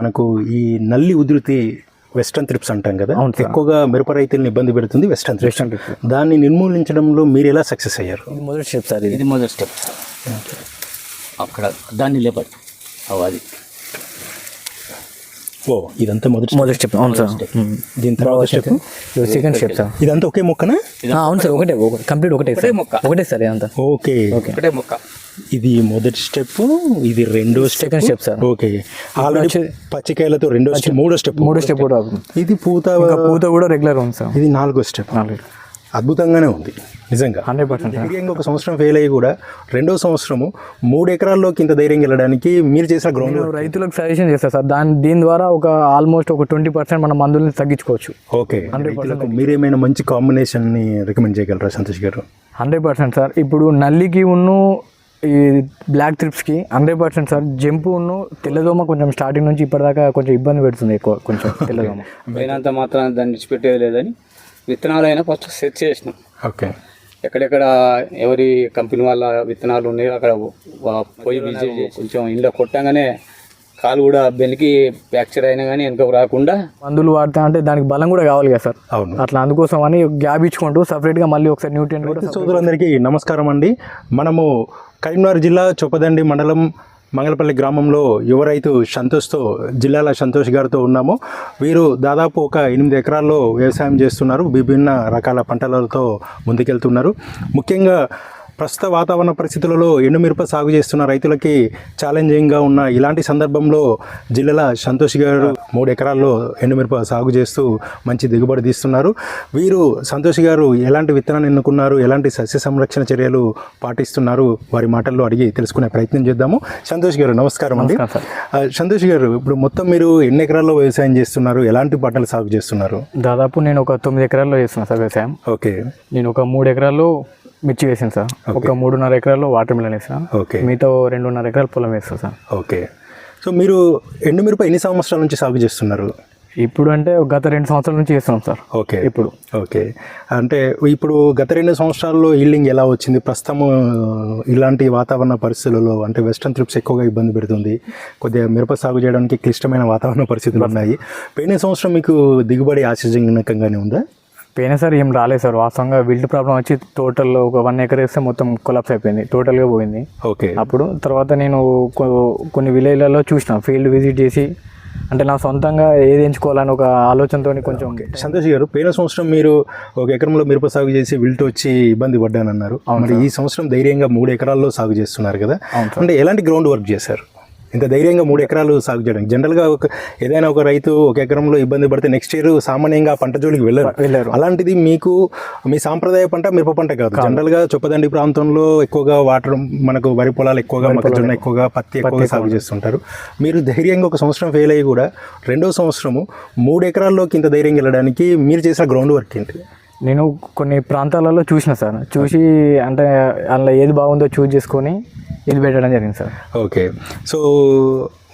మనకు ఈ నల్లి ఉధృతి వెస్టర్న్ త్రిప్స్ అంటాం కదా. ఎక్కువగా మిరప రైతులను ఇబ్బంది పెడుతుంది వెస్టర్న్ త్రిప్స్ వెస్టర్న్ దాన్ని నిర్మూలించడంలో మీరు ఎలా సక్సెస్ అయ్యారు? ఇది మొదటి స్టెప్ సార్ ఇది. మొదటి స్టెప్. అక్కడ దాన్ని లేపడు అవు అది ఓ ఇదంతా మొదటి మొదటి స్టెప్. అవును సార్. దీని తర్వాత స్టెప్. Second step sir. ఇదంతా ఒకే మొక్కనా? అవును సార్ ఒకటే ఒక- కంప్లీట్ ఒకటే సార్. మొక్క. ఒకటే సార్ ఇదంతా. ఓకే. ఒకటే మొక్క. ఇది మొదటి స్టెప్ ఇది రెండో step. Second step sir. Okay. Already పచ్చికాయలతో రెండో స్టెప్ మూడో స్టెప్. మూడో స్టెప్ కూడా. ఇది పూత ఇంకా పూత కూడా రెగ్యులర్ ఉంది సార్. ఇది నాలుగో స్టెప్. ఆల్రెడీ అద్భుతంగానే ఉంది. నిజంగా. Hundred percent. ధైర్యంగా ఒక సంవత్సరం ఫెయిల్ అయ్యి కూడా రెండో సంవత్సరము మూడు ఎకరాల్లోకి ఇంత ధైర్యంగా వెళ్ళడానికి మీరు చేసిన గ్రౌండ్ రైతులకు సజెషన్ చేస్తాను సార్. దాని దీని ద్వారా ఒక ఆల్మోస్ట్ ఒక ట్వంటీ పర్సెంట్ మన మందుల్ని తగ్గించుకోవచ్చు. ఓకే. రైతులకు మీరేమైనా మంచి కాంబినేషన్ని రికమెండ్ చేయగలరా Santosh garu? Hundred percent sir. ఇప్పుడు నల్లికి ఉన్ను ఈ బ్లాక్ త్రిప్స్కి హండ్రెడ్ పర్సెంట్ సార్. జంపు ఉన్ను తెల్లదోమ కొంచెం స్టార్టింగ్ నుంచి ఇప్పటిదాకా కొంచెం ఇబ్బంది పెడుతుంది ఎక్కువ కొంచెం తెల్లదోమ. పోయినంత మాత్రం దాన్ని విడిచిపెట్టేది లేదని విత్తనాలైనా ఫస్ట్ సెట్ చేసినాం. ఓకే. ఎక్కడెక్కడ ఎవరి కంపెనీ వాళ్ళ విత్తనాలు ఉన్నాయో అక్కడ పోయి విజిట్ చేసి కొంచెం ఇంట్లో కొట్టంగానే కాలు కూడా బెనికి ఫ్రాక్చర్ అయినా కానీ వెనకకు రాకుండా మందులు వాడతా అంటే దానికి బలం కూడా కావాలి కదా సార్? అవును. అట్లా అందుకోసం అని గ్యాప్ ఇచ్చుకుంటూ సపరేట్గా మళ్ళీ ఒకసారి న్యూట్రియన్ కూడా సోదరులందరికీ నమస్కారం అండి. మనము కరీంనగర్ జిల్లా చొప్పదండి మండలం మంగళపల్లి గ్రామంలో యువ రైతు సంతోష్తో జిల్లాల సంతోష్ గారితో ఉన్నాము. వీరు దాదాపు ఒక ఎనిమిది ఎకరాల్లో వ్యవసాయం చేస్తున్నారు. విభిన్న రకాల పంటలతో ముందుకెళ్తున్నారు. ముఖ్యంగా ప్రస్తుత వాతావరణ పరిస్థితులలో ఎండుమిరప సాగు చేస్తున్న రైతులకి ఛాలెంజింగ్గా ఉన్న ఇలాంటి సందర్భంలో జిల్లాల సంతోష్ గారు మూడు ఎకరాల్లో ఎండుమిరప సాగు చేస్తూ మంచి దిగుబడి తీస్తున్నారు. వీరు సంతోష్ గారు ఎలాంటి విత్తనాన్ని ఎన్నుకున్నారు ఎలాంటి సస్య సంరక్షణ చర్యలు పాటిస్తున్నారు వారి మాటల్లో అడిగి తెలుసుకునే ప్రయత్నం చేద్దాము. సంతోష్ గారు నమస్కారం అండి. సంతోష్ గారు ఇప్పుడు మొత్తం మీరు ఎన్ని ఎకరాల్లో వ్యవసాయం చేస్తున్నారు ఎలాంటి పంటలు సాగు చేస్తున్నారు? దాదాపు నేను ఒక తొమ్మిది ఎకరాల్లో చేస్తున్నా సార్ వ్యవసాయం. ఓకే. నేను ఒక మూడు ఎకరాల్లో మిర్చి వేసాను సార్. ఒక మూడున్నర ఎకరాల్లో వాటర్ మిలన్ వేసాను ఓకే. మిగతా ఓ రెండున్నర ఎకరాలు పొలం వేస్తాను సార్. ఓకే. సో మీరు ఎండుమిరప ఎన్ని సంవత్సరాల నుంచి సాగు చేస్తున్నారు? ఇప్పుడు అంటే గత రెండు సంవత్సరాల నుంచి చేస్తున్నాం సార్. ఓకే. ఇప్పుడు. ఓకే. అంటే ఇప్పుడు గత రెండు సంవత్సరాల్లో ఈల్డింగ్ ఎలా వచ్చింది? ప్రస్తుతం ఇలాంటి వాతావరణ పరిస్థితులలో అంటే వెస్టర్న్ ట్రిప్స్ ఎక్కువగా ఇబ్బంది పెడుతుంది. కొద్దిగా మిరప సాగు చేయడానికి క్లిష్టమైన వాతావరణ పరిస్థితులు ఉన్నాయి. పోయిన సంవత్సరం మీకు దిగుబడి ఆశాజనకంగానే ఉందా? పోయినా సార్ ఏం రాలేదు సార్. వాస్తవంగా విల్డ్ ప్రాబ్లం వచ్చి టోటల్ ఒక వన్ ఎకర్ వేస్తే మొత్తం కొలాప్స్ అయిపోయింది. టోటల్గా పోయింది. ఓకే. అప్పుడు తర్వాత నేను కొన్ని విలేజ్లలో చూసిన. ఫీల్డ్ విజిట్ చేసి అంటే నా సొంతంగా ఏది ఎంచుకోవాలని ఒక ఆలోచనతో కొంచెం సంతోష్ గారు పోయిన సంవత్సరం మీరు ఒక ఎకరంలో మిరప సాగు చేసి విల్ట్ వచ్చి ఇబ్బంది పడ్డానన్నారు. మరి ఈ సంవత్సరం ధైర్యంగా మూడు ఎకరాల్లో సాగు చేస్తున్నారు కదా. అవును అంటే ఎలాంటి గ్రౌండ్ వర్క్ చేశారు? ఇంత ధైర్యంగా మూడు ఎకరాలు సాగు చేయడానికి జనరల్గా ఒక ఏదైనా ఒక రైతు ఒక ఎకరంలో ఇబ్బంది పడితే నెక్స్ట్ ఇయర్ సామాన్యంగా పంట జోలికి వెళ్ళరు. వెళ్ళారు. అలాంటిది మీకు మీ సాంప్రదాయ పంట మిరప పంట కాదు. జనరల్గా చొప్పదండి ప్రాంతంలో ఎక్కువగా వాటర్ మనకు వరి పొలాలు ఎక్కువగా మొక్కజొన్న ఎక్కువగా పత్తి ఎక్కువగా సాగు చేస్తుంటారు. మీరు ధైర్యంగా ఒక సంవత్సరం ఫెయిల్ అయ్యి కూడా రెండో సంవత్సరము మూడు ఎకరాల్లోకి ఇంత ధైర్యంగా వెళ్ళడానికి మీరు చేసిన గ్రౌండ్ వర్క్ ఏంటి? నేను కొన్ని ప్రాంతాలలో చూసిన సార్. చూసి అంటే అందులో ఏది బాగుందో చూస్ చేసుకొని ఇది పెట్టడం జరిగింది సార్. ఓకే. సో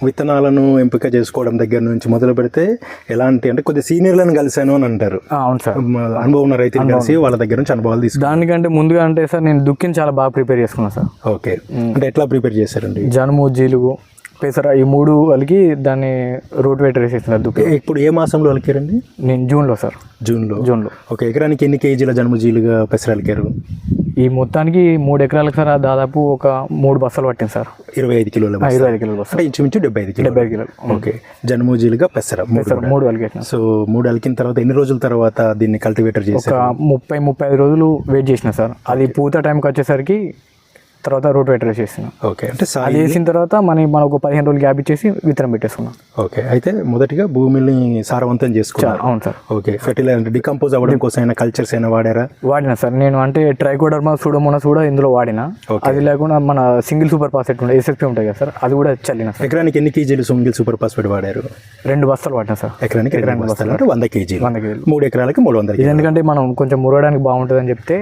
విత్తనాలను ఎంపిక చేసుకోవడం దగ్గర నుంచి మొదలు పెడితే ఎలాంటి అంటే కొద్ది సీనియర్లను కలిశాను అని అంటారు. అవును సార్. అనుభవం ఉన్న రైతులు కలిసి వాళ్ళ దగ్గర నుంచి అనుభవాలు తీసుకు దానికంటే ముందుగా అంటే సార్ నేను దుక్కిని చాలా బాగా ప్రిపేర్ చేసుకున్నాను సార్. ఓకే. అంటే ఎట్లా ప్రిపేర్ చేశారండి? జనుము జీలుగు పెసర ఈ మూడు కలిగి దాన్ని రూట్ వెయిట్ వేసేసిన దుక్కి. ఇప్పుడు ఏ మాసంలో అలికారండి? నేను జూన్లో సార్. జూన్లో. జూన్లో. ఒక ఎకరానికి ఎన్ని కేజీల జన్మజీలుగా పెసర అలికారు? ఈ మొత్తానికి మూడు ఎకరాలకు సార్ దాదాపు ఒక మూడు బస్సలు పట్టింది సార్. ఇరవై ఐదు కిలోల. ఇరవై ఐదు కిలోల బస్సలు అంటే ఇంచుమించు డెబ్బై ఐదు కిలో డెబ్బై ఐదు కిలోలు. ఓకే. జన్మజీలుగా పెసర మూడు కలిగేసిన సో మూడు అలికిన తర్వాత ఎన్ని రోజుల తర్వాత దీన్ని కల్టివేటర్ ఒక చేశారు ముప్పై ముప్పై ఐదు రోజులు వెయిట్ చేసిన సార్. అది పూత టైంకి వచ్చేసరికి తర్వాత రూట్ వెయిట్ వేసేసిన ఓకే. అంటే అది వేసిన తర్వాత మనం మనం ఒక పదిహేను రోజులు గ్యాప్ ఇచ్చేసి విత్తనం పెట్టేసుకున్నాం. ఓకే. అయితే మొదటిగా భూమిని సారవంతం చేసుకున్నారు. అవును సార్. ఓకే. ఫెర్టిలైజర్ డికంపోజ్ అవ్వడం కోసం అయినా కల్చర్స్ అయినా వాడారా? వాడిన సార్. నేను అంటే ట్రైకోడర్మా సూడోమోనాస్ కూడా ఇందులో వాడిన. అది లేకుండా మన సింగిల్ సూపర్ ఫాస్ఫేట్ ఉండే ఎస్ఎస్పి ఉంటుంది కదా సార్ అది కూడా చల్లిన సార్. ఎకరానికి ఎన్ని కేజీలు సొంగిల్ సూపర్ ఫాస్ఫేట్ వాడారు? రెండు బస్తాలు వాడిన సార్. ఎకరానికి రెండు బస్తాలు అంటే వంద కేజీలు. వంద కేజీలు. మూడు ఎకరాలకి మూడు వందల ఎందుకంటే మనం కొంచెం మురగడానికి బాగుంటుంది అని చెప్తే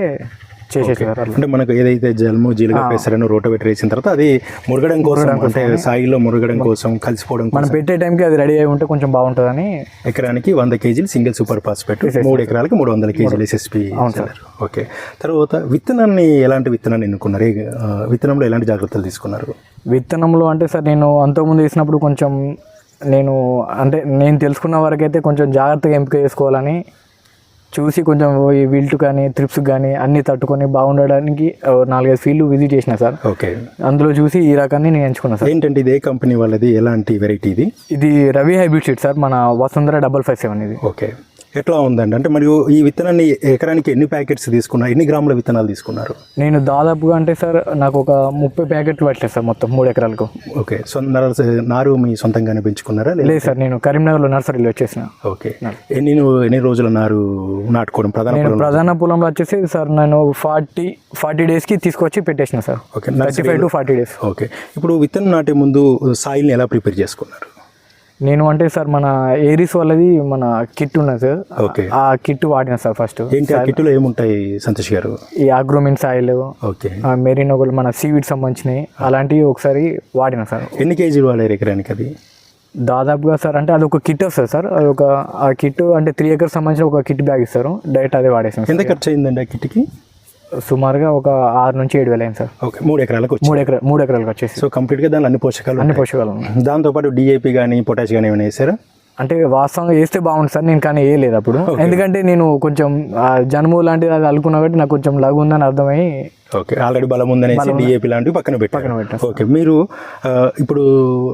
అంటే మనకు ఏదైతే జల్ము జీలుగా పెసరను రోటోవేటర్ వేసిన తర్వాత అది మురగడం కోసం అంటే సాయిలో మురగడం కోసం కలిసిపోవడం కోసం. మనం పెట్టే టైంకి అది రెడీ అయి ఉంటే కొంచెం బాగుంటుందని ఎకరానికి వంద కేజీలు సింగిల్ సూపర్ ఫాస్ఫేట్ మూడు ఎకరాలకి మూడు వందల కేజీలు ఎస్ఎస్పి ఓకే. తర్వాత విత్తనాన్ని ఎలాంటి విత్తనాన్ని ఎన్నుకున్నారు? విత్తనంలో ఎలాంటి జాగ్రత్తలు తీసుకున్నారు? విత్తనంలో అంటే సార్ నేను అంతకుముందు వేసినప్పుడు కొంచెం నేను అంటే నేను తెలుసుకున్న వరకు అయితే కొంచెం జాగ్రత్తగా ఎంపిక చేసుకోవాలని చూసి కొంచెం విల్ట్ కానీ త్రిప్స్ కానీ అన్నీ తట్టుకొని బాగుండడానికి నాలుగైదు ఫీల్డ్ విజిట్ చేసిన సార్. ఓకే. అందులో చూసి ఈ రకాన్ని నేను ఎంచుకున్నాను సార్. ఏంటంటే ఇది? ఏ కంపెనీ వాళ్ళది? ఎలాంటి వెరైటీ ఇది? ఇది రవి హైబ్రిడ్ సీడ్ సార్ మన వసుంధర డబల్ ఫైవ్ సెవెన్ ఇది. ఓకే. ఎట్లా ఉందండి? అంటే మరియు ఈ విత్తనాన్ని ఎకరానికి ఎన్ని ప్యాకెట్స్ తీసుకున్నారు? ఎన్ని గ్రాముల విత్తనాలు తీసుకున్నారు? నేను దాదాపుగా అంటే సార్ నాకు ఒక ముప్పై ప్యాకెట్లు పట్టలేదు సార్ మొత్తం మూడు ఎకరాలకు. ఓకే. సో నర- మీ సొంతంగానే పెంచుకున్నారా? లేదా సార్ నేను కరీంనగర్లో నర్సరీలో వచ్చేసిన. ఓకే. ఎన్ని ఎన్ని రోజుల నారు నాటుకోవడం? ప్రధాన? ప్రధాన పొలంలో వచ్చేసి సార్ నేను ఫార్టీ ఫార్టీ డేస్కి తీసుకొచ్చి పెట్టేసిన sir. Okay. Thirty five to forty days. Okay. ఇప్పుడు విత్తనం నాటే ముందు సాయిల్ని ఎలా ప్రిపేర్ చేసుకున్నారు? నేను అంటే సార్ మన ఏరిస్ వాళ్ళది మన కిట్ ఉన్నది సార్. ఓకే. ఆ కిట్ వాడిన సార్ ఫస్ట్. ఏంటి ఆ కిట్లో ఏముంటాయి సంతోష్ గారు? ఈ అగ్రోమిన్ సాయిల్ ఓకే. మెరీన్ ఒకటి మన సీవీడ్ సంబంధించినవి అలాంటివి ఒకసారి వాడిన సార్. ఎన్ని కేజీలు వాడారు ఎకరానికి అది? దాదాపుగా సార్ అంటే అది ఒక కిట్ వస్తుంది సార్. అది ఒక ఆ కిట్ అంటే త్రీ ఎకర్స్ సంబంధించిన ఒక కిట్ బ్యాగ్ ఇస్తారు. డైరెక్ట్ అదే వాడేసాను ఎంత ఖర్చు అయిందండి ఆ కిట్కి? సుమారుగా ఒక ఆరు నుంచి ఏడు వేలు అయింది సార్. ఓకే మూడు ఎకరాలకు వచ్చి మూడు ఎకరా మూడు ఎకరాలకు వచ్చేసి. సో కంప్లీట్గా దానిలో అన్ని పోషకాలు అన్ని. పోషకాలు ఉన్నాయి. దాంతోపాటు డిఏపి కానీ పొటాష్ కానీ ఏమైనా వేసారా? అంటే వాస్తవంగా వేస్తే బాగుంది సార్ నేను కానీ వేయలేదు అప్పుడు. ఎందుకంటే నేను కొంచెం జనుము లాంటిది అది అల్లుకున్నా కాబట్టి నాకు కొంచెం లఘు ఉందని అర్థమై ఓకే. ఆల్రెడీ బలం ఉందనేసి డిఏపి లాంటివి పక్కన పెట్టారు. పెట్టాను. ఓకే. మీరు ఇప్పుడు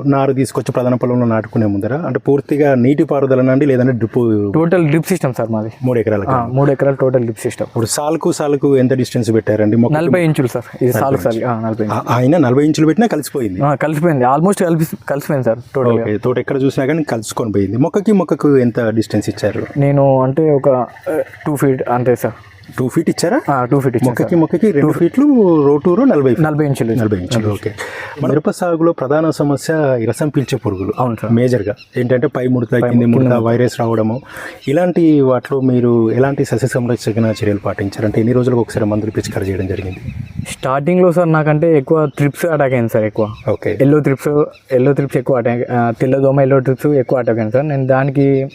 నారు తీసుకొచ్చి ప్రధాన పొలంలో నాటుకునే ముందర అంటే పూర్తిగా నీటి పారుదల నుండి లేదంటే drip total drip system sir మాది. మూడు ఎకరాలకు. ఆ, మూడు ఎకరాలు టోటల్ డ్రిప్ సిస్టమ్. ఇప్పుడు సాలుకు సాలుకు ఎంత డిస్టెన్స్ పెట్టారండి? నలభై ఇంచులు సార్. ఇది సాలు ఆ, నలభై ఆయన నలభై ఇంచులు పెట్టినా కలిసిపోయింది. కలిసిపోయింది. ఆల్మోస్ట్ కలిపి కలిసిపోయింది సార్ టోటల్ తోట ఎక్కడ చూసినా కానీ కలుసుకొని పోయింది. మొక్కకి మొక్కకు ఎంత డిస్టెన్స్ ఇచ్చారు? నేను అంటే ఒక టూ ఫీట్ అంతే సార్. టూ ఫీట్ ఇచ్చారా? టూ ఫీట్ మొక్కకి మొక్కకి రెండు ఫీట్లు రోటూరు నలభై. నలభై ఇంచులు నలభై ఇంచులు. ఓకే. మిరప సాగులో ప్రధాన సమస్య రసం పీల్చే పురుగులు. అవును సార్. మేజర్గా ఏంటంటే పై ముడత కింది ముడత వైరస్ రావడము. ఇలాంటి వాటిలో మీరు ఎలాంటి సస్య సంరక్షణ చర్యలు పాటించారు? అంటే ఎన్ని రోజులకు ఒకసారి మందులు పిచికారి చేయడం జరిగింది? స్టార్టింగ్లో సార్ నాకంటే ఎక్కువ ట్రిప్స్ అటాక్ అయింది సార్ ఎక్కువ. Okay. Yellow thrips yellow thrips ఎక్కువ అటాక్ తెల్లదోమ ఎల్లో ట్రిప్స్ ఎక్కువ అటాక్ అయింది సార్. నేను దానికి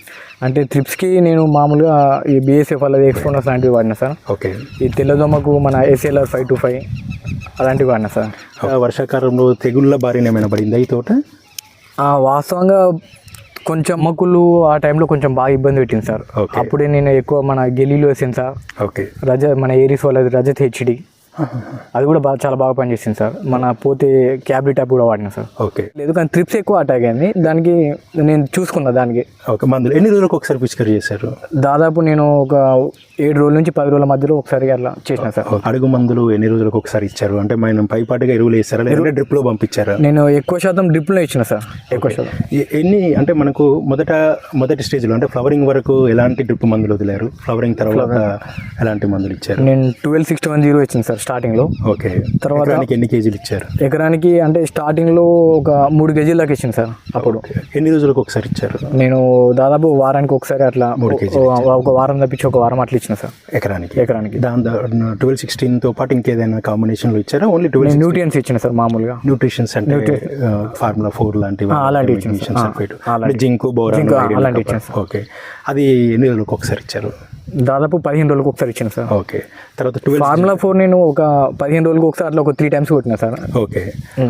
అంటే ట్రిప్స్కి నేను మామూలుగా ఈ బిఎస్ఎఫ్ అలాది ఎక్స్పోనస్ లాంటివి వాడినా సార్. ఓకే. ఈ తెల్లదోమకు మన ఎస్ఎల్ఆర్ ఫైవ్ టు ఫైవ్ అలాంటివి వాడినా సార్. వర్షాకాలంలో తెగుళ్ళ బారిన ఏమైనా పడిందా ఈ తోట? వాస్తవంగా కొంచెం మొక్కులు ఆ టైంలో కొంచెం బాగా ఇబ్బంది పెట్టింది సార్. అప్పుడే నేను ఎక్కువ మన గెలీలో వేసాను సార్. ఓకే. రజ మన ఏరిస్ వాళ్ళది రజత్ హెచ్డి అది కూడా బాగా చాలా బాగా పనిచేసింది సార్. మన పోతే క్యాబ్రీ ట్యాప్ కూడా వాడినా సార్. ఓకే. లేదు కానీ ట్రిప్స్ ఎక్కువ అటాక్ అయింది. దానికి నేను చూసుకున్నా దానికి. ఓకే. మందులు ఎన్ని రోజులకు ఒకసారి పిచికారి చేశారు? దాదాపు నేను ఒక ఏడు రోజుల నుంచి పది రోజుల మధ్యలో ఒకసారి అట్లా చేసిన సార్. అడుగు మందులు ఎన్ని రోజులకు ఒకసారి ఇచ్చారు? అంటే మనం పైపాటుగా ఎరువులు వేస్తారా లేదంటే డ్రిప్లో పంపించారా? నేను ఎక్కువ శాతం డ్రిప్లో ఇచ్చిన సార్. ఎక్కువ శాతం. ఎన్ని అంటే మనకు మొదట మొదటి స్టేజ్లో అంటే ఫ్లవరింగ్ వరకు ఎలాంటి డ్రిప్ మందులు వదిలారు? ఫ్లవరింగ్ తర్వాత ఎలాంటి మందులు ఇచ్చారు? నేను ట్వెల్వ్ సిక్స్టీ వన్ జీరో ఇచ్చింది సార్ స్టార్టింగ్లో ఓకే. తర్వాత- ఎన్ని కేజీలు ఇచ్చారు? ఎకరానికి అంటే స్టార్టింగ్లో ఒక మూడు కేజీల దాకా ఇచ్చింది సార్ అప్పుడు. ఎన్ని రోజులకు ఒకసారి ఇచ్చారు? నేను దాదాపు వారానికి ఒకసారి అట్లా ఓ- ఒక వారం తప్పించి ఒక వారం అట్లా ఇచ్చిన సార్. ఎకరానికి. ఎకరానికి. దాని ట్వెల్వ్ సిక్స్టీన్తో పాటు ఇంకేదైనా కాంబినేషన్లో ఇచ్చారా? ఓన్లీ ట్వెల్వ్ న్యూట్రియన్స్ ఇచ్చిన సార్ మామూలుగా. న్యూట్రిషన్స్ అంటే ఫార్ములా ఫోర్ లాంటివి. అంటే జింక్ copper. ఇచ్చాను ఓకే. అది ఎన్ని రోజులకు ఒకసారి ఇచ్చారు? దాదాపు పదిహేను రోజులకు ఒకసారి ఇచ్చిన సార్. ఓకే. తర్వాత ట్వెల్వ్ ఫార్ములా ఫోర్ నేను ఒక పదిహేను రోజులకు ఒకసారి అట్లా ఒక త్రీ టైమ్స్ కొట్టిన సార్. ఓకే.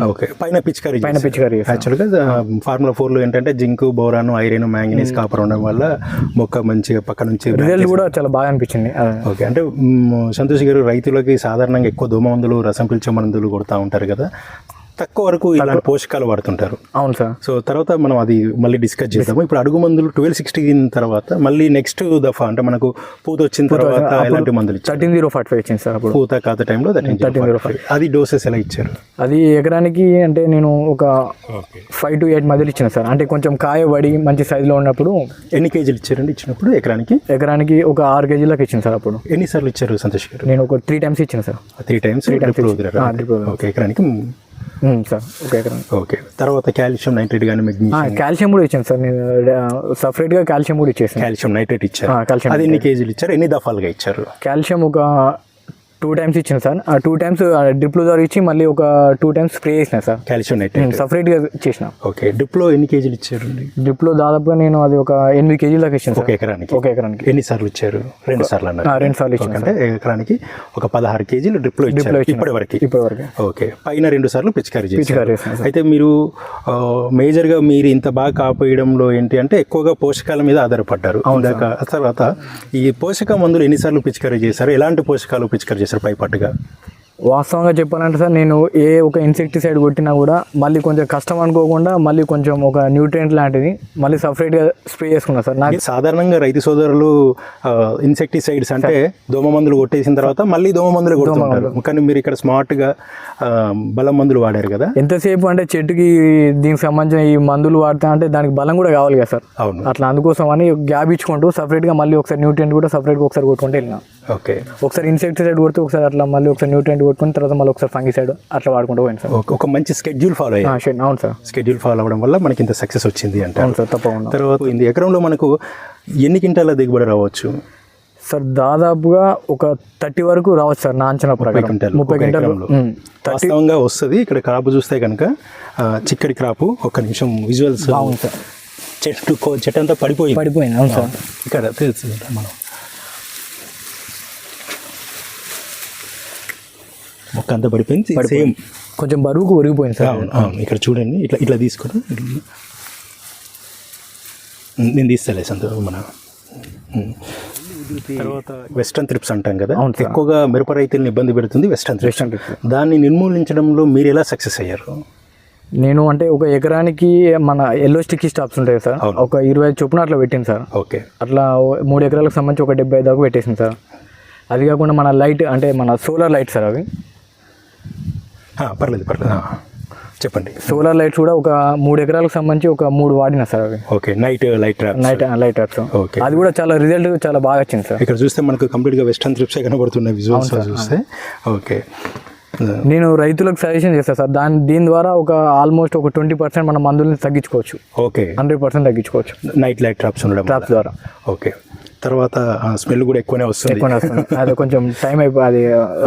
ఓకే. పైన పిచికారీ పైన పిచికారీ చేశాను. యాక్చువల్గా ఫార్ములా ఫోర్లో ఏంటంటే zinc boron iron manganese copper ఉండడం వల్ల మొక్క మంచిగా పక్క నుంచి రిజల్ట్ కూడా చాలా బాగా అనిపించింది. ఓకే. అంటే సంతోష్ గారు రైతులకి సాధారణంగా ఎక్కువ దోమ మందులు రసం పీల్చే మందులు కొడతా ఉంటారు కదా. తక్కువ వరకు ఇలాంటి పోషకాలు వాడుతుంటారు. అవును సార్. సో తర్వాత మనం అది మళ్ళీ డిస్కస్ చేద్దాము. ఇప్పుడు అడుగు మందులు ట్వెల్వ్ సిక్స్టీన్ తర్వాత మళ్ళీ నెక్స్ట్ దఫా అంటే మనకు పూత వచ్చిన తర్వాత ఎలాంటి మందులు థర్టీన్ జీరో ఫార్టీ ఫైవ్ ఇచ్చింది సార్ అప్పుడు. పూత కాత టైంలో అది డోసెస్ ఎలా ఇచ్చారు? అది ఎకరానికి అంటే నేను ఒక ఫైవ్ టు ఎయిట్ మధ్యలో ఇచ్చిన సార్. అంటే కొంచెం కాయ పడి మంచి సైజులో ఉన్నప్పుడు ఎన్ని కేజీలు ఇచ్చారండి ఇచ్చినప్పుడు ఎకరానికి? ఎకరానికి ఒక ఆరు కేజీలకు ఇచ్చింది సార్ అప్పుడు. ఎన్నిసార్లు ఇచ్చారు సంతోష్ గారు? నేను ఒక త్రీ టైమ్స్ ఇచ్చిన సార్. త్రీ టైమ్స్ ఓకే ఎకరానికి సార్. ఒక ఓకే. తర్వాత కాల్షియం నైట్రేట్ కానీ మెగ్నీషియం కాల్షియం కూడా ఇచ్చాను సార్. నేను సపరేట్గా కాల్షియం కూడా ఇచ్చేసాను. కాల్షియం నైట్రేట్ ఇచ్చారు. కాల్షియం అది ఎన్ని కేజీలు ఇచ్చారు? ఎన్ని దఫాలుగా ఇచ్చారు? కాల్షియం ఒక టూ టైమ్స్ ఇచ్చిన సార్. ఆ టూ టైమ్స్ డ్రిప్లో ద్వారా ఇచ్చి మళ్ళీ ఒక టూ టైమ్స్ స్ప్రే చేసిన సార్. Calcium nitrate. సపరేట్గా చేసిన. ఓకే డ్రిప్లో ఎన్ని కేజీలు ఇచ్చారండి? డ్రిప్లో దాదాపుగా నేను అది ఒక ఎనిమిది కేజీల దాకా ఇచ్చాను ఒక ఎకరానికి? ఒక ఎకరానికి. ఎన్ని సార్లు ఇచ్చారు? రెండు సార్లు అన్నారు. ఆ, రెండు సార్లు ఇచ్చిన అంటే ఎకరానికి ఒక పదహారు కేజీలు డ్రిప్లో ఇచ్చారు ఇచ్చిన. ఇప్పటి వరకు ఇప్పటి వరకు ఓకే పైన రెండు సార్లు పిచికారీ పిచికారీ. అయితే మీరు మేజర్గా మీరు ఇంత బాగా కాపాయడంలో ఏంటి అంటే ఎక్కువగా పోషకాల మీద ఆధారపడ్డారు. తర్వాత ఈ పోషక మందులు ఎన్నిసార్లు పిచికారీ చేశారు? ఎలాంటి పోషకాలు పిచికారీ చేశారు పైపట్టుగా వాస్తవంగా చెప్పాలంటే సార్ నేను ఏ ఒక ఇన్సెక్టిసైడ్ కొట్టినా కూడా మళ్ళీ కొంచెం కష్టం అనుకోకుండా మళ్ళీ కొంచెం ఒక న్యూట్రియంట్ లాంటిది మళ్ళీ సపరేట్గా స్ప్రే చేసుకున్నా సార్. నాకు సాధారణంగా రైతు సోదరులు ఇన్సెక్టిసైడ్స్ అంటే దోమ మందులు కొట్టేసిన తర్వాత మళ్ళీ దోమ మందులు కొడుతుంటారు. కానీ మీరు ఇక్కడ స్మార్ట్గా బలం మందులు వాడారు కదా? ఎంతసేపు అంటే చెట్టుకి దీనికి సంబంధించిన ఈ మందులు వాడతా అంటే దానికి బలం కూడా కావాలి కదా సార్. అవును. అట్లా అందుకోసం అని గ్యాప్ ఇచ్చుకుంటూ సపరేట్గా మళ్ళీ ఒకసారి న్యూట్రియంట్ కూడా సపరేట్గా ఒకసారి కొట్టుకుంటూ వెళ్ళినా. ఓకే. ఒకసారి ఇన్సెక్టిసైడ్ కొడితే ఒకసారి అట్లా మళ్ళీ ఒకసారి న్యూట్రియంట్ కొట్టుకుని తర్వాత మళ్ళీ ఒకసారి ఫంగిసైడ్ అట్లా వాడుకుంటూ పోయింది సార్. ఒక- ఒక మంచి స్కెడ్యూల్ ఫాలో షూర్. అవును సార్. స్కెడ్యూల్ ఫాలో అవ్వడం వల్ల మనకి ఇంత సక్సెస్ వచ్చింది అంటే అవును సార్ తప్పకుండా. తర్వాత ఇది ఎకరంలో మనకు ఎన్ని క్వింటాల దిగుబడి రావచ్చు? సార్ దాదాపుగా ఒక థర్టీ వరకు రావచ్చు సార్ నా అంచనా ప్రకారం. ముప్పై ఒక ఎకరంలో. వాస్తవంగా వస్తుంది. ఇక్కడ క్రాప్ చూస్తే కనుక చిక్కడి క్రాపు ఒక్క నిమిషం విజువల్స్ అవును సార్. చెట్టు కో- చెట్టు అంతా పడిపోయింది. పడిపోయింది అవును సార్. ఇక్కడ తెలుసు మనం. మొక్క అంతా పడిపోయింది సేమ్. కొంచెం బరువుకు ఒరిగిపోయింది సార్. అవును అవును. ఇక్కడ చూడండి ఇట్లా ఇట్లా తీసుకొని నేను తీస్తలే సంత మన. తర్వాత వెస్టర్న్ త్రిప్స్ అంటాం కదా అవును సార్. ఎక్కువగా మిరప రైతులను ఇబ్బంది పెడుతుంది వెస్టర్న్ trips. దాన్ని నిర్మూలించడంలో మీరు ఎలా సక్సెస్ అయ్యారు? నేను అంటే ఒక ఎకరానికి మన ఎల్లో స్టిక్కీ స్టాప్స్ ఉంటాయి సార్. అవును. ఒక ఇరవై ఐదు చొప్పున అట్లా పెట్టింది సార్. ఓకే. అట్లా ఓ- మూడు ఎకరాలకు సంబంధించి ఒక డెబ్బై దాకా పెట్టేసింది సార్. అది కాకుండా మన లైట్ అంటే మన సోలార్ లైట్ సార్ అవి. పర్లేదు పర్లేదు. చెప్పండి. సోలార్ లైట్స్ కూడా ఒక మూడు ఎకరాలకు సంబంధించి ఒక మూడు వాడిన సార్ అవి. Okay night light night light traps okay. అది కూడా చాలా రిజల్ట్ చాలా బాగా వచ్చింది సార్. ఇక్కడ చూస్తే మనకు కంప్లీట్గా వెస్టర్న్ త్రిప్సే కనబడుతున్నాయి విజువల్స్ చూస్తే. ఓకే. నేను రైతులకు సజెషన్ చేస్తాను సార్. దాని దీని ద్వారా ఒక ఆల్మోస్ట్ ఒక ట్వంటీ పర్సెంట్ మన మందుల్ని తగ్గించుకోవచ్చు. ఓకే. హండ్రెడ్ పర్సెంట్ తగ్గించుకోవచ్చు. నైట్ లైట్ ట్రాప్స్ ఉండడం. ట్రాప్స్ ద్వారా. ఓకే. తర్వాత స్మెల్ కూడా ఎక్కువనే వస్తుంది. అది కొంచెం టైం అయిపోయి అది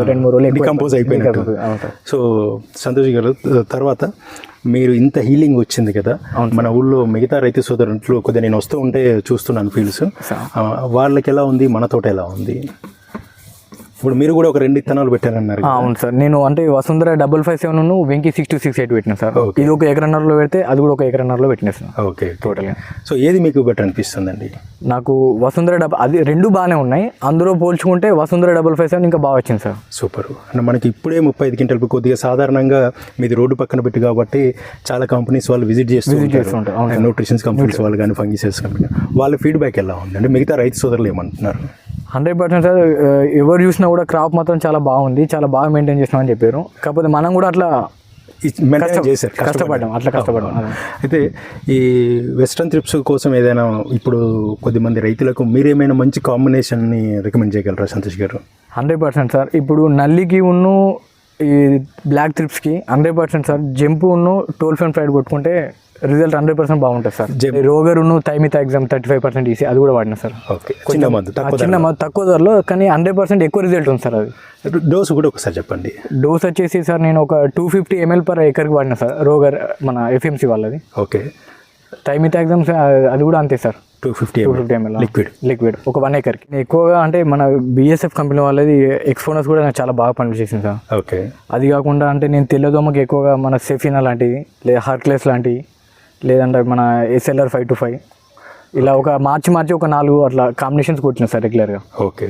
రెండు మూడు రోజులు డికంపోజ్ అయిపోయినట్టు. సార్. సో సంతోష్ గారు తర్వాత మీరు ఇంత హీలింగ్ వచ్చింది కదా మన ఊళ్ళో మిగతా రైతు సోదరులు కొద్దిగా నేను వస్తూ ఉంటే చూస్తున్నాను ఫీల్డ్స్ వాళ్ళకి ఎలా ఉంది? మన తోట ఎలా ఉంది? ఇప్పుడు మీరు కూడా ఒక రెండు ఇత్తనాలు పెట్టారన్నారు అవును సార్. నేను అంటే Vasundhara double five seven Venky six two six eight పెట్టిన సార్. ఇది ఒక ఎకరన్నరలో పెడితే అది కూడా ఒక ఎకరన్నరలో పెట్టిన సార్. ఓకే టోటల్గా సో ఏది మీకు బెటర్ అనిపిస్తుందండి? నాకు వసుంధర డబల్ అది రెండు బాగానే ఉన్నాయి. అందులో పోల్చుకుంటే వసుంధర డబల్ ఫైవ్ సెవెన్ ఇంకా బాగా వచ్చింది సార్. సూపర్. అంటే మనకి ఇప్పుడే ముప్పై ఐదు క్వింటల్ కొద్దిగా సాధారణంగా మీది రోడ్డు పక్కన పెట్టి కాబట్టి చాలా కంపెనీస్ వాళ్ళు విజిట్ చేస్తూ ఉంటారు. న్యూట్రిషన్స్ కంపెనీస్ వాళ్ళు కానీ ఫంగిసైడ్స్ కంపెనీ వాళ్ళ ఫీడ్బ్యాక్ ఎలా ఉంది? అంటే మిగతా రైతు సోదరులు ఏమంటున్నారు? హండ్రెడ్ పర్సెంట్ సార్ ఎవరు చూసినా కూడా క్రాప్ మాత్రం చాలా బాగుంది చాలా బాగా మెయింటైన్ చేసినామని చెప్పారు. కాకపోతే మనం కూడా అట్లా చేశారు కష్టపడ్డాం, అట్లా కష్టపడ్డాం. అయితే ఈ వెస్ట్రన్ ట్రిప్స్ కోసం ఏదైనా ఇప్పుడు కొద్దిమంది రైతులకు మీరేమైనా మంచి కాంబినేషన్ని రికమెండ్ చేయగలరా Santosh garu? Hundred percent sir. ఇప్పుడు నల్లికి ఉన్ను ఈ బ్లాక్ త్రిప్స్కి హండ్రెడ్ పర్సెంట్ సార్. జంపు ఉన్ను టోల్ ఫెన్ ఫ్రైడ్ కొట్టుకుంటే రిజల్ట్ హండ్రెడ్ పర్సెంట్ బాగుంటుంది సార్. రోగర్ ఉన్ను thiamethoxam thirty five percent EC అది కూడా వాడినా సార్. ఓకే. చిన్న మందు చిన్న మ- తక్కువ ధరలో కానీ హండ్రెడ్ పర్సెంట్ ఎక్కువ రిజల్ట్ ఉంది సార్ అది. డోస్ కూడా ఒకసారి చెప్పండి. డోస్ వచ్చేసి సార్ నేను ఒక టూ ఫిఫ్టీ ఎంఎల్ పర్ ఎకర్కి వాడినా సార్ రోగర్ మన ఎఫ్ఎంసీ వాళ్ళది. ఓకే. థైమితా ఎగ్జామ్స్ అది కూడా అంతే sir. Two fifty two fifty ml liquid liquid ఒక వన్ ఎకర్కి. ఎక్కువగా అంటే మన బిఎస్ఎఫ్ కంపెనీ వాళ్ళది ఎక్స్పోనస్ కూడా నాకు చాలా బాగా పనిచేసింది సార్. ఓకే. అది కాకుండా అంటే నేను తెల్లదోమకి ఎక్కువగా మన సెఫినా లాంటివి లేదా హర్క్లెస్ లాంటివి లేదంటే మన ఎస్ఎల్ఆర్ ఫైవ్ టు ఫైవ్ ఇలా ఒక మార్చి మార్చి ఒక నాలుగు అట్లా కాంబినేషన్స్ కొట్టిన సార్ రెగ్యులర్గా ఓకే.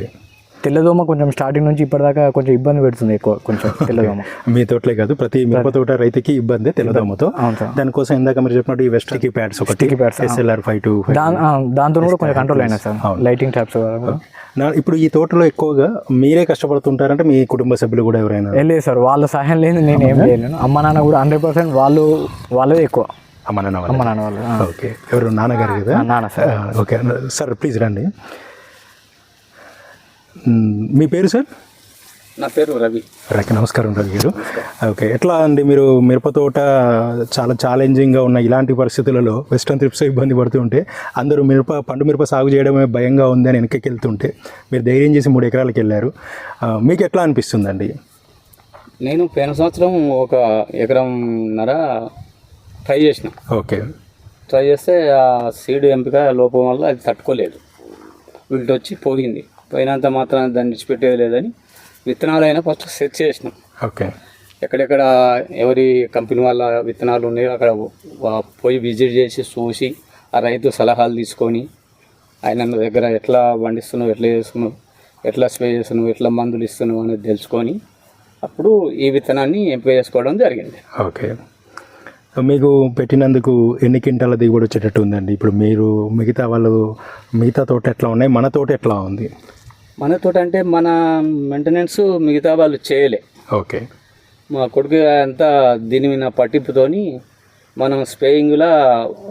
తెల్లదోమ కొంచెం స్టార్టింగ్ నుంచి ఇప్పటిదాకా కొంచెం ఇబ్బంది పెడుతుంది ఎక్కువ కొంచెం తెల్లదోమ. మీ తోటలే కాదు ప్రతి మిరప తోట రైతుకి ఇబ్బంది తెల్లదోమతో. అవును సార్. దానికోసం ఇందాక మీరు చెప్పినట్టు ఈ వెస్ట్కి ప్యాడ్స్ Sticky pads, ఆ. ఎస్ఎల్ఆర్ ఫైవ్ టూ దాంతో కూడా కొంచెం కంట్రోల్ అయినా సార్. లైటింగ్ ట్యాప్స్ ఇప్పుడు ఈ తోటలో ఎక్కువగా మీరే కష్టపడుతుంటారంటే మీ కుటుంబ సభ్యులు కూడా ఎవరైనా? లేదు సార్ వాళ్ళ సహాయం లేదు నేను ఏం చేయలేను అమ్మ నాన్న కూడా హండ్రెడ్ పర్సెంట్ వాళ్ళు వాళ్ళదే ఎక్కువ. అమ్మ నాన్న అమ్మ వాళ్ళు నాన్న వాళ్ళు. ఓకే. ఎవరు? నాన్నగారు కదా? నాన్న సార్. ఓకే. సార్ ప్లీజ్ రండి. మ్, పేరు సార్? నా పేరు రవి. రైట్ నమస్కారం రవి గారు. ఓకే. ఎట్లా అండి మీరు మిరప తోట చాలా ఛాలెంజింగ్గా ఉన్న ఇలాంటి పరిస్థితులలో వెస్ట్రన్ ట్రిప్స్ ఇబ్బంది పడుతుంటే అందరూ మిరప పండు మిరప సాగు చేయడమే భయంగా ఉంది అని వెనక్కి వెళ్తుంటే మీరు ధైర్యం చేసి మూడు ఎకరాలకు వెళ్ళారు. మీకు ఎట్లా అనిపిస్తుందండి? నేను పోయిన సంవత్సరం ఒక ఎకరంన్నర ట్రై చేసిన. ఓకే. ట్రై చేస్తే ఆ సీడ్ ఎంపిక లోపం వల్ల అది తట్టుకోలేదు. వీటి వచ్చి పోయింది పోయినంత మాత్రం దాన్ని విడిచిపెట్టేది లేదని విత్తనాలైనా ఫస్ట్ సెట్ చేసినాం. ఓకే. ఎక్కడెక్కడ ఎవరి కంపెనీ వాళ్ళ విత్తనాలు ఉన్నాయో అక్కడ పోయి విజిట్ చేసి చూసి ఆ రైతు సలహాలు తీసుకొని ఆయన దగ్గర ఎట్లా పండిస్తున్నావు ఎట్లా చేస్తున్నావు ఎట్లా స్ప్రే చేస్తున్నావు ఎట్లా మందులు ఇస్తున్నావు అనేది తెలుసుకొని అప్పుడు ఈ విత్తనాన్ని ఎంపిక చేసుకోవడం జరిగింది. ఓకే. మీకు పెట్టినందుకు ఎన్ని క్వింటాల దిగుబడి వచ్చేటట్టు ఉందండి? ఇప్పుడు మీరు మిగతా వాళ్ళు మిగతా తోట ఎట్లా ఉన్నాయి? మన తోట ఎట్లా ఉంది? మన తోట అంటే మన మెయింటెనెన్స్ మిగతా వాళ్ళు చేయలే. ఓకే. మా కొడుకు అంతా దీని మీద పట్టింపుతోని మనం స్ప్రేయింగ్లా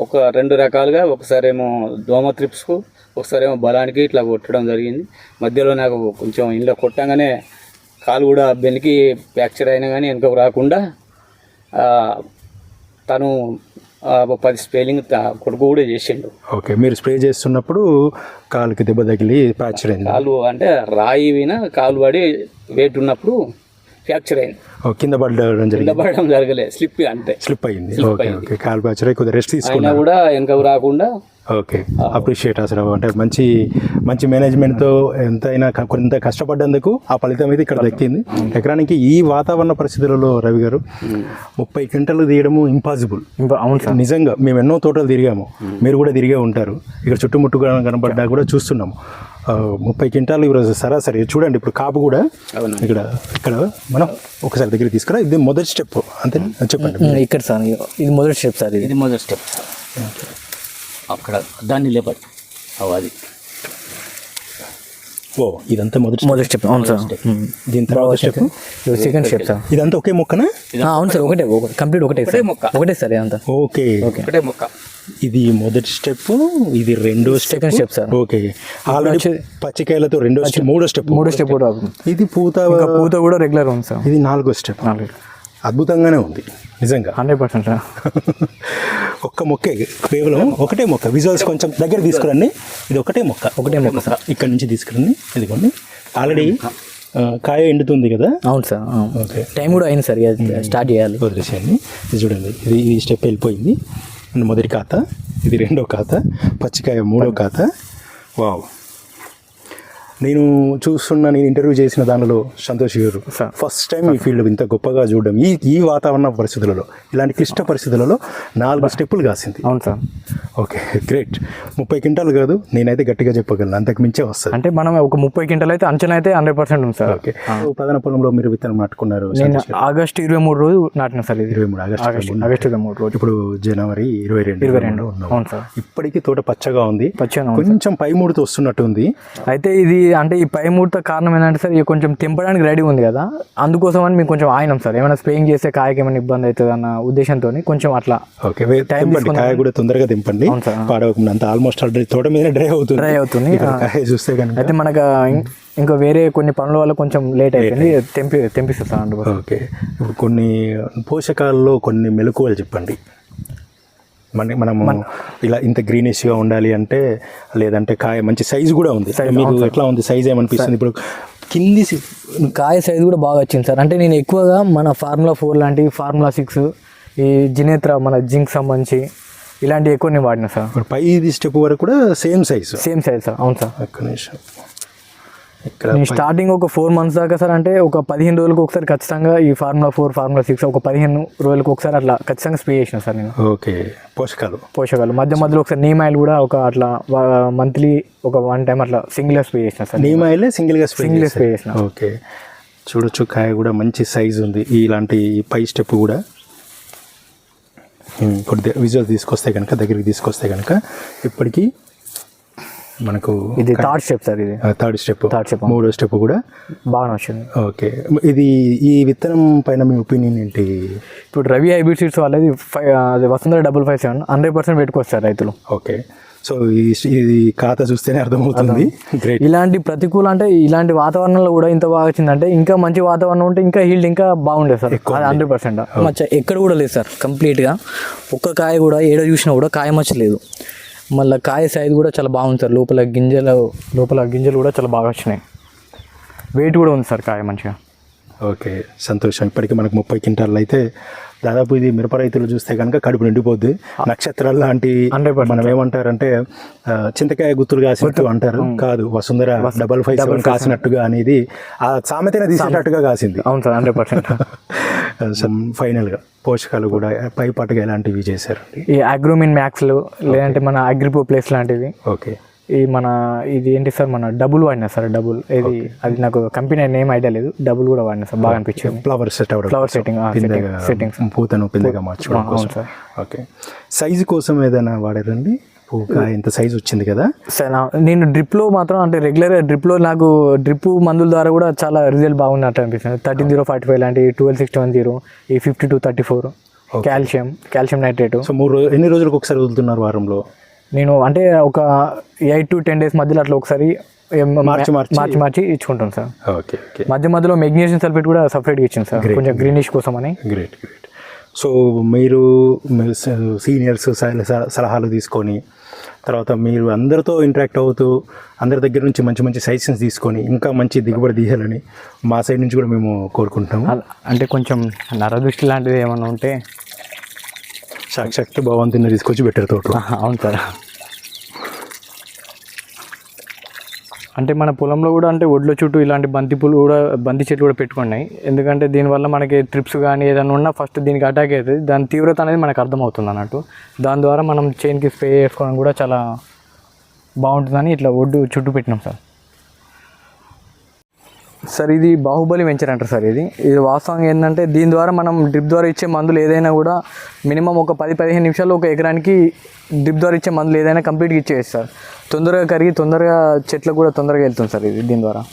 ఒక రెండు రకాలుగా ఒకసారేమో దోమ త్రిప్స్కు ఒకసారేమో బలానికి ఇట్లా కొట్టడం జరిగింది. మధ్యలో నాకు కొంచెం ఇంట్లో కొట్టంగానే కాలు కూడా బెనికి ఫ్రాక్చర్ అయినా కానీ వెనుకకు రాకుండా తను పది స్ప్రేలింగ్ కొడుకు కూడా చేసిండు. ఓకే మీరు స్ప్రే చేస్తున్నప్పుడు కాలుకి దెబ్బ తగిలి ఫ్రాక్చర్ అయింది. కాలు అంటే రాయి విన కాలు పడి వెయిట్ ఉన్నప్పుడు ఫ్రాక్చర్ అయింది. ఓ, కింద పడడం కింద పడడం జరగలేదు స్లిప్ అంతే స్లిప్ అయింది. ఓకే. ఓకే కాలు ఫ్రాక్చర్ అయ్యి కొద్దిగా రెస్ట్ తీసుకున్నా కూడా వెనకకు రాకుండా ఓకే. అప్రిషియేట్ అసలు అంటే మంచి మంచి మేనేజ్మెంట్తో ఎంతైనా కొంత కష్టపడ్డందుకు ఆ ఫలితం అయితే ఇక్కడ దక్కింది. ఎకరానికి ఈ వాతావరణ పరిస్థితులలో రవి గారు ముప్పై క్వింటలు తీయడము ఇంపాసిబుల్. ఇంకా అవును సార్. నిజంగా మేము ఎన్నో తోటలు తిరిగాము. మీరు కూడా తిరిగే ఉంటారు. ఇక్కడ చుట్టుముట్టుగా కనబడ్డా కూడా చూస్తున్నాము. ముప్పై క్వింటాలు ఈరోజు సరాసరి. చూడండి ఇప్పుడు కాపు కూడా ఇక్కడ ఇక్కడ మనం ఒకసారి దగ్గర తీసుకురా. ఇది మొదటి స్టెప్. అంతే చెప్పండి. ఇక్కడ సార్ ఇది మొదటి స్టెప్ సార్ ఇది. ఇది మొదటి స్టెప్. అక్కడ దాన్ని అవు అది ఓ ఇదంతా మొదటి మొదటి స్టెప్. అవును సార్. దీని తర్వాత స్టెప్. Second step sir. ఇదంతా ఒకే మొక్కనా? అవును సార్ ఒకటే కంప్లీట్ ఒకటే సార్. మొక్క. ఒకటే సార్ ఇదంతా. ఓకే. ఒకటే మొక్క. ఇది మొదటి స్టెప్ ఇది రెండో step. Second step sir. Okay. Already పచ్చికాయలతో రెండో స్టెప్ మూడో స్టెప్. మూడో స్టెప్ కూడా. ఇది పూత ఇంకా పూత కూడా రెగ్యులర్ ఉంది సార్. ఇది నాలుగో స్టెప్. నాలుగు. అద్భుతంగానే ఉంది. నిజంగా. హండ్రెడ్ పర్సెంట్ ఒక్క మొక్కే కేవలం ఒకటే మొక్క. విజువల్స్ కొంచెం దగ్గర తీసుకురండి. ఇది ఒకటే మొక్క. ఒకటే మొక్క సార్. ఇక్కడ నుంచి తీసుకురండి. ఇదిగోండి. ఆల్రెడీ కాయ ఎండుతుంది కదా? అవును సార్. ఓకే టైం కూడా అయింది సార్ స్టార్ట్ చేయాలి. వదిలేసేయండి. ఇది చూడండి. ఇది ఈ స్టెప్ వెళ్ళిపోయింది. మొదటి ఖాతా. ఇది రెండో ఖాతా. పచ్చికాయ మూడో ఖాతా. వావ్ నేను చూస్తున్న నేను ఇంటర్వ్యూ చేసిన దానిలో సంతోష్ గారు. ఫస్ట్ టైం ఈ ఫీల్డ్ ఇంత గొప్పగా చూడడం. ఈ ఈ వాతావరణ పరిస్థితులలో ఇలాంటి క్లిష్ట పరిస్థితులలో నాలుగు స్టెప్పులు కాసింది. అవును సార్ ఓకే గ్రేట్ ముప్పై క్వింటాలు కాదు నేనైతే గట్టిగా చెప్పగలను. అంతకు మించే వస్తుంది. అంటే మనం ఒక ముప్పై క్వింటల్ అయితే అంచనా అయితే హండ్రెడ్ పర్సెంట్ ఉంది సార్ ఓకే. ప్రధాన పొలంలో మీరు విత్తనం నాటుకున్నారు నేను. ఆగస్ట్ ఇరవై మూడు రోజు నాటిన సార్ ఇరవై మూడు ఆగస్టు ఆగస్ట్ ఇరవై మూడు రోజు. ఇప్పుడు జనవరి ఇరవై రెండు ఇరవై రెండు. అవును సార్ ఇప్పటికీ తోట పచ్చగా ఉంది. పచ్చగా కొంచెం పై మూడుతో వస్తున్నట్టు ఉంది అయితే ఇది అంటే ఈ పై ముహూర్త కారణం ఏంటంటే సార్ ఇది కొంచెం తెంపడానికి రెడీ ఉంది కదా. అందుకోసం అని మేము కొంచెం ఆయినాం సార్. ఏమైనా స్ప్రేయింగ్ చేస్తే కాయకి ఏమైనా ఇబ్బంది అవుతుంది అన్న ఉద్దేశంతో కొంచెం అట్లా ఓకే తెంపండి. కాయ కూడా తొందరగా తెంపండి. పాడవకుండా అంత ఆల్మోస్ట్ ఆల్రెడీ తోట మీద డ్రై అవుతుంది. డ్రై అవుతుంది చూస్తే కనుక. అయితే మనకు ఇంకా వేరే కొన్ని పనుల వల్ల కొంచెం లేట్ అయిపోయింది. తెంపి తెంపిస్తాం సార్ అందుకోసం. ఓకే ఇప్పుడు కొన్ని పోషకాల్లో కొన్ని మెలకువలు చెప్పండి. మన మనము ఇలా ఇంత గ్రీనిష్గా ఉండాలి అంటే లేదంటే కాయ మంచి సైజు కూడా ఉంది. మీకు ఎట్లా ఉంది? సైజ్ ఏమనిపిస్తుంది? ఇప్పుడు కింది కాయ సైజ్ కూడా బాగా వచ్చింది సార్. అంటే నేను ఎక్కువగా మన ఫార్ములా ఫోర్ లాంటి ఫార్ములా సిక్స్ ఈ జినేత్ర మన జింక్ సంబంధించి ఇలాంటివి ఎక్కువ నేను వాడినా సార్. పై స్టెప్ వరకు కూడా same size same size sir. అవును సార్. ఒక్క నిమిషం. నేను స్టార్టింగ్ ఒక ఫోర్ మంత్స్ దాకా సార్ అంటే ఒక పదిహేను రోజులకు ఒకసారి ఖచ్చితంగా ఈ ఫార్ములా ఫోర్ ఫార్ములా సిక్స్ ఒక పదిహేను రోజులకు ఒకసారి అట్లా ఖచ్చితంగా స్ప్రే చేసిన సార్ నేను. ఓకే. పోషకాలు. పోషకాలు. మధ్య మధ్యలో ఒకసారి నీమ్ ఆయిల్ కూడా ఒక అట్లా మంత్లీ ఒక వన్ టైం అట్లా సింగిల్ స్ప్రే చేసిన సార్ నీమ్ ఆయిలే సింగిల్గా సింగిల్ స్ప్రే చేసిన. ఓకే. చూడొచ్చు కాయ కూడా మంచి సైజ్ ఉంది. ఇలాంటి పై స్టెప్ కూడా. ఉమ్, కొద్దిగా విజువల్ తీసుకొస్తే కనుక దగ్గరికి తీసుకొస్తే కనుక ఇప్పటికీ మనకు ఇది థర్డ్ స్టెప్ సార్ ఇది. Third step Third step. మూడో స్టెప్ కూడా. బాగా నచ్చింది ఓకే. ఇది ఈ విత్తనం పైన మీ ఒపీనియన్ ఏంటి? ఇప్పుడు రవి హైబ్రిడ్ సీడ్స్ వాళ్ళది ఫైవ్ అది Vasundhara double five seven hundred percent పెట్టుకోవచ్చు సార్ రైతులు. ఓకే. సో ఈ- ఇది ఖాతా చూస్తేనే అర్థమవుతుంది. గ్రేట్ ఇలాంటి ప్రతికూల అంటే ఇలాంటి వాతావరణంలో కూడా ఇంత బాగా వచ్చిందంటే ఇంకా మంచి వాతావరణం ఉంటే ఇంకా హీల్డ్ ఇంకా బాగుండేది సార్ అది హండ్రెడ్ పర్సెంట్ మచ్చ ఎక్కడ కూడా లేదు సార్ కంప్లీట్గా ఒక్క కాయ కూడా ఏడ చూసినా కూడా కాయ మచ్చ లేదు. మళ్ళీ కాయ సైజ్ కూడా చాలా బాగుంది సార్. లోపల గింజలు లోపల గింజలు కూడా చాలా బాగా వచ్చినాయి. వెయిట్ కూడా ఉంది సార్ కాయ మంచిగా. ఓకే సంతోషం. ఇప్పటికి మనకు ముప్పై క్వింటాలు అయితే దాదాపు ఇది మిరప రైతులు చూస్తే కనుక కడుపు నిండిపోద్ది. నక్షత్రాలు లాంటి 100% మనం ఏమంటారంటే చింతకాయ గుత్తులు కాసినట్టు అంటారు. కాదు వసుంధర డబల్ ఫైవ్ కాసినట్టుగా అనేది ఆ సామెతనే తీసేటట్టుగా కాసింది. అవును సార్ హండ్రెడ్ పర్సెంట్. ఫైనల్గా పోషకాలు కూడా పై పాటుగా ఎలాంటివి చేశారు ఈ అగ్రోమిన్ మ్యాక్స్లు లేదంటే మన అగ్రిపో ప్లేస్ లాంటివి. ఓకే. ఈ మన ఇది ఏంటి సార్? మన డబుల్ వాడినా సార్? డబుల్. ఇది అది నాకు కంపెనీ నేమ్ ఐడియా లేదు. డబుల్ కూడా వాడినా సార్. బాగా అనిపించింది. ఫ్లవర్ సెట్ పిందెగా, setting, setting. పూతను పిందెగా మార్చుకోవడం అవును కోసం. సార్. ఓకే. సైజు కోసం ఏదైనా వాడారండి? పువ్వు ఇంత సైజు వచ్చింది కదా? సార్ నా- నేను డ్రిప్లో మాత్రం అంటే రెగ్యులర్ డ్రిప్లో నాకు డ్రిప్ మందుల ద్వారా కూడా చాలా రిజల్ట్ బాగున్నట్టు అనిపిస్తుంది. థర్టీన్ జీరో ఫార్టీ ఫైవ్ లాంటి ట్వెల్వ్ సిక్స్టీ వన్ జీరో ఈ fifty two thirty four calcium calcium nitrate so మూడు ఎన్ని రోజులకు ఒకసారి వదులుతున్నారు వారంలో? నేను అంటే ఒక ఎయిట్ టు టెన్ డేస్ మధ్యలో అట్లా ఒకసారి మార్చి మార్చి- మార్చి. మార్చి ఇచ్చుకుంటాను సార్. ఓకే ఓకే మధ్య మధ్యలో మెగ్నీషియం సల్ఫేట్ కూడా సపరేట్గా ఇచ్చింది సార్. కొంచెం గ్రీనిష్ కోసం అని గ్రేట్ గ్రేట్ సో మీరు సీనియర్స్ సలహాలు తీసుకొని తర్వాత మీరు అందరితో ఇంటరాక్ట్ అవుతూ అందరి దగ్గర నుంచి మంచి మంచి సజెషన్స్ తీసుకొని ఇంకా మంచి దిగుబడి తీయాలని మా సైడ్ నుంచి కూడా మేము కోరుకుంటాము అల- అంటే కొంచెం నరదృష్టి లాంటిది ఏమన్నా ఉంటే సాక్షాత్ భగవంతుని తీసుకొచ్చి పెట్టారు తోటలో. అవును సార్. అంటే మన పొలంలో కూడా అంటే ఒడ్ల చుట్టూ ఇలాంటి బంతి పూలు కూడా బంతి చెట్లు కూడా పెట్టుకున్నాయి. ఎందుకంటే దీనివల్ల మనకి ట్రిప్స్ కానీ ఏదైనా ఉన్నా ఫస్ట్ దీనికి అటాక్ అవుతుంది దాని తీవ్రత అనేది మనకు అర్థమవుతుంది అన్నట్టు. దాని ద్వారా మనం చైన్కి స్ప్రే చేసుకోవడం కూడా చాలా బాగుంటుందని ఇట్లా ఒడ్డు చుట్టూ పెట్టినాం సార్. సార్ ఇది బాహుబలి వెంచర్ అంటారు సార్ ఇది. ఇది వాస్తవంగా ఏంటంటే దీని ద్వారా మనం డ్రిప్ ద్వారా ఇచ్చే మందులు ఏదైనా కూడా మినిమం ఒక పది పదిహేను నిమిషాలు ఒక ఎకరానికి డ్రిప్ ద్వారా ఇచ్చే మందులు ఏదైనా కంప్లీట్గా ఇచ్చేయచ్చు సార్. తొందరగా కరిగి తొందరగా చెట్లకు కూడా తొందరగా వెళ్తుంది సార్ ఇది దీని ద్వారా.